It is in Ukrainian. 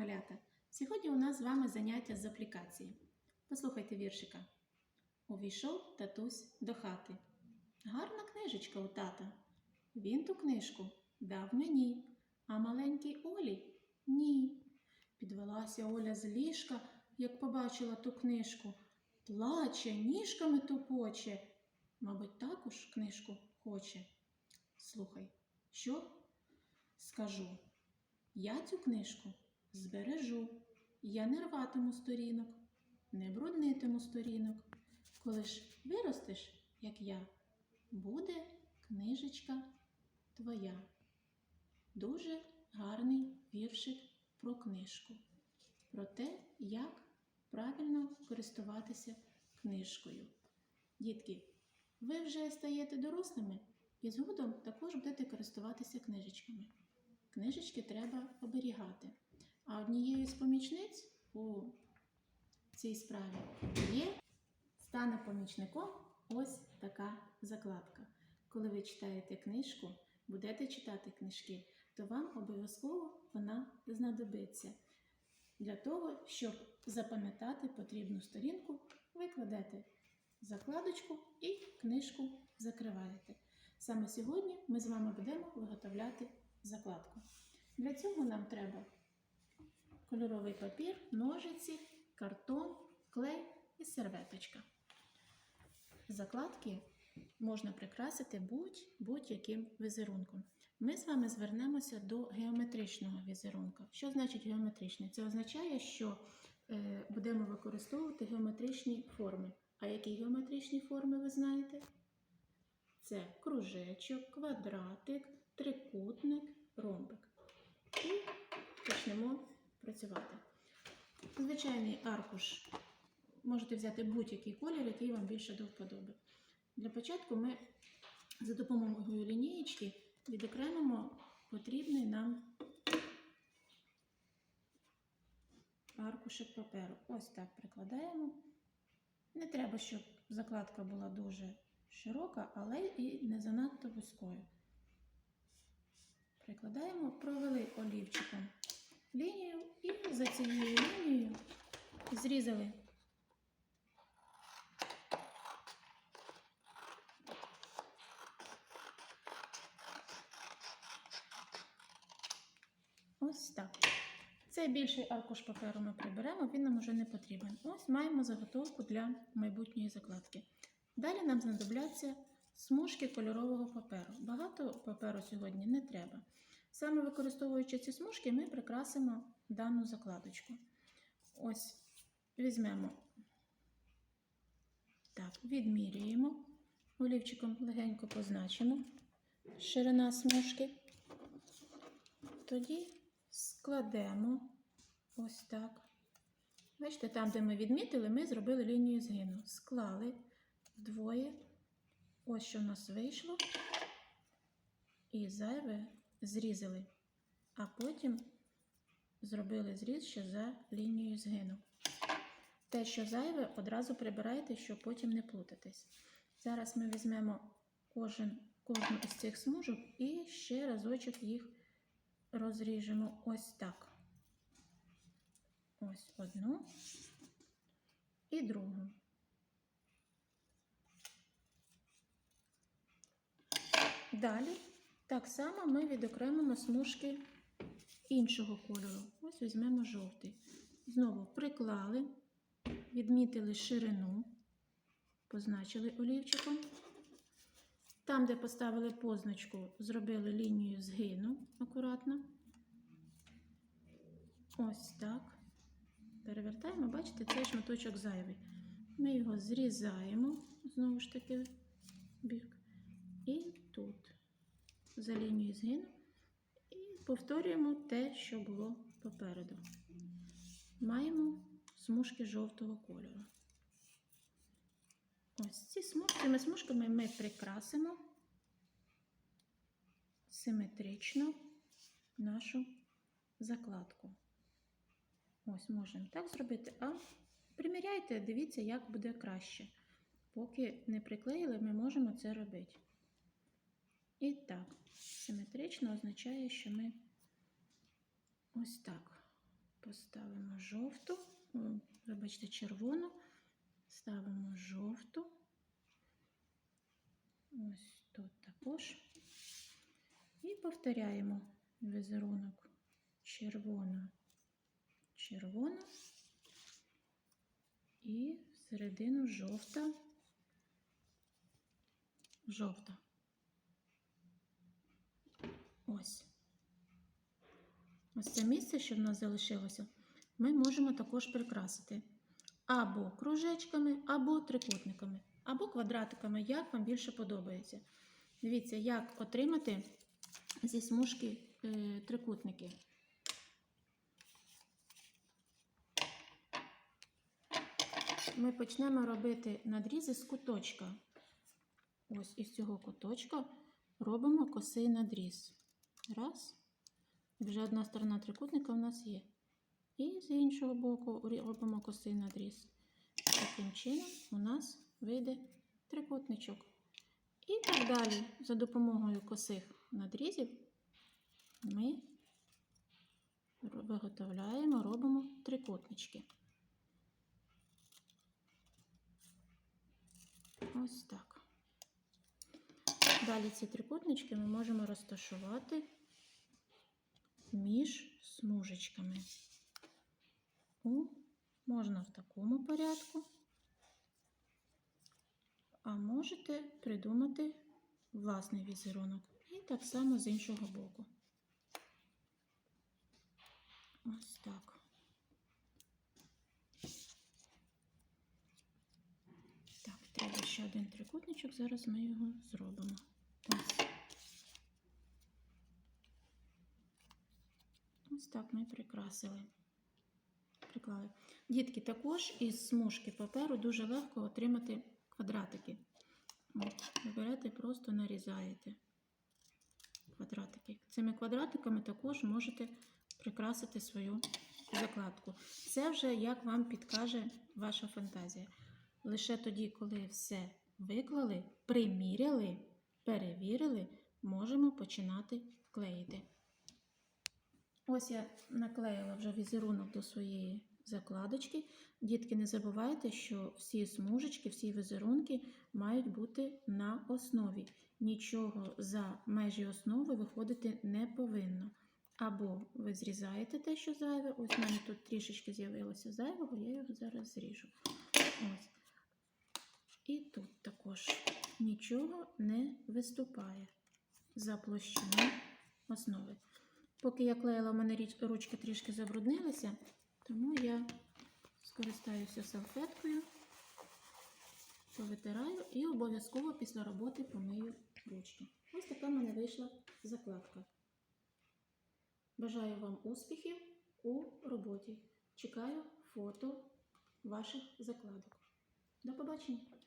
Малята, сьогодні у нас з вами заняття з аплікації. Послухайте віршика. Увійшов татусь до хати. Гарна книжечка у тата. Він ту книжку дав мені, а маленькій Олі ні. Підвелася Оля з ліжка, як побачила ту книжку. Плаче, ніжками тупоче. Мабуть, також книжку хоче. Слухай, що скажу? Я цю книжку збережу. Я не рватиму сторінок, не бруднитиму сторінок. Коли ж виростеш, як я, буде книжечка твоя. Дуже гарний віршик про книжку, про те, як правильно користуватися книжкою. Дітки, ви вже стаєте дорослими і згодом також будете користуватися книжечками. Книжечки треба оберігати. А однією з помічниць у цій справі є стане помічником ось така закладка. Коли ви читаєте книжку, будете читати книжки, то вам обов'язково вона знадобиться. Для того, щоб запам'ятати потрібну сторінку, ви кладете закладочку і книжку закриваєте. Саме сьогодні ми з вами будемо виготовляти закладку. Для цього нам треба кольоровий папір, ножиці, картон, клей і серветочка. Закладки можна прикрасити будь- будь-яким візерунком. Ми з вами звернемося до геометричного візерунка. Що значить геометричний? Це означає, що е, будемо використовувати геометричні форми. А які геометричні форми ви знаєте? Це кружечок, квадратик, трикутник, ромбик. І почнемо працювати. Звичайний аркуш можете взяти будь-який колір, який вам більше до вподоби. Для початку ми за допомогою лінієчки відокремимо потрібний нам аркушик паперу. Ось так прикладаємо. Не треба, щоб закладка була дуже широка, але і не занадто вузькою. Прикладаємо, провели олівчиком лінію і за цією лінією зрізали. Ось так. Цей більший аркуш паперу ми приберемо, він нам уже не потрібен. Ось маємо заготовку для майбутньої закладки. Далі нам знадобляться смужки кольорового паперу. Багато паперу сьогодні не треба. Саме використовуючи ці смужки, ми прикрасимо дану закладочку. Ось візьмемо, так, відмірюємо, олівчиком легенько позначимо ширина смужки. Тоді складемо ось так. Бачите, там, де ми відмітили, ми зробили лінію згину. Склали вдвоє. Ось що в нас вийшло. І зайве зрізали. А потім зробили зріз ще за лінією згину. Те, що зайве, одразу прибирайте, щоб потім не плутатись. Зараз ми візьмемо кожен, кожну із цих смужок і ще разочок їх розріжемо ось так. Ось одну і другу. Далі так само ми відокремимо смужки іншого кольору. Ось візьмемо жовтий. Знову приклали, відмітили ширину, позначили олівчиком. Там, де поставили позначку, зробили лінію згину акуратно. Ось так. Перевертаємо, бачите, цей шматочок зайвий. Ми його зрізаємо, знову ж таки, бік. І тут за лінією згину. І повторюємо те, що було попереду. Маємо смужки жовтого кольору. Ось ці смужки, цими смужками ми прикрасимо симетрично нашу закладку. Ось можемо так зробити, а приміряйте, дивіться, як буде краще. Поки не приклеїли, ми можемо це робити. І так, симетрично означає, що ми ось так поставимо жовту, вибачте, червону, ставимо жовту. Ось тут також. І повторяємо візерунок червона, червона і всередину жовта, жовта. Ось. Ось це місце, що в нас залишилося, ми можемо також прикрасити або кружечками, або трикутниками, або квадратиками, як вам більше подобається. Дивіться, як отримати зі смужки е, трикутники. Ми почнемо робити надрізи з куточка. Ось із цього куточка робимо косий надріз. Раз. Вже одна сторона трикутника у нас є. І з іншого боку робимо косий надріз. Таким чином у нас вийде трикутничок. І так далі, за допомогою косих надрізів, ми виготовляємо, робимо трикутнички. Ось так. Далі ці трикутнички ми можемо розташувати між смужечками. У, можна в такому порядку, а можете придумати власний візерунок. І так само з іншого боку. Ось так треба ще один трикутничок, зараз ми його зробимо. Ось. Ось так ми прикрасили. Приклали. Дітки, також із смужки паперу дуже легко отримати квадратики. Ви берете, просто нарізаєте квадратики. Цими квадратиками також можете прикрасити свою закладку. Це вже як вам підкаже ваша фантазія. Лише тоді, коли все виклали, приміряли, перевірили, можемо починати клеїти. Ось я наклеїла вже візерунок до своєї закладочки. Дітки, не забувайте, що всі смужечки, всі візерунки мають бути на основі. Нічого за межі основи виходити не повинно. Або ви зрізаєте те, що зайве. Ось в мене тут трішечки з'явилося зайвого, я його зараз зріжу. Ось. І тут також нічого не виступає за площину основи. Поки я клеїла, у мене ручки трішки забруднилися, тому я скористаюся салфеткою, повитираю і обов'язково після роботи помию ручки. Ось така в мене вийшла закладка. Бажаю вам успіхів у роботі. Чекаю фото ваших закладок. До побачення!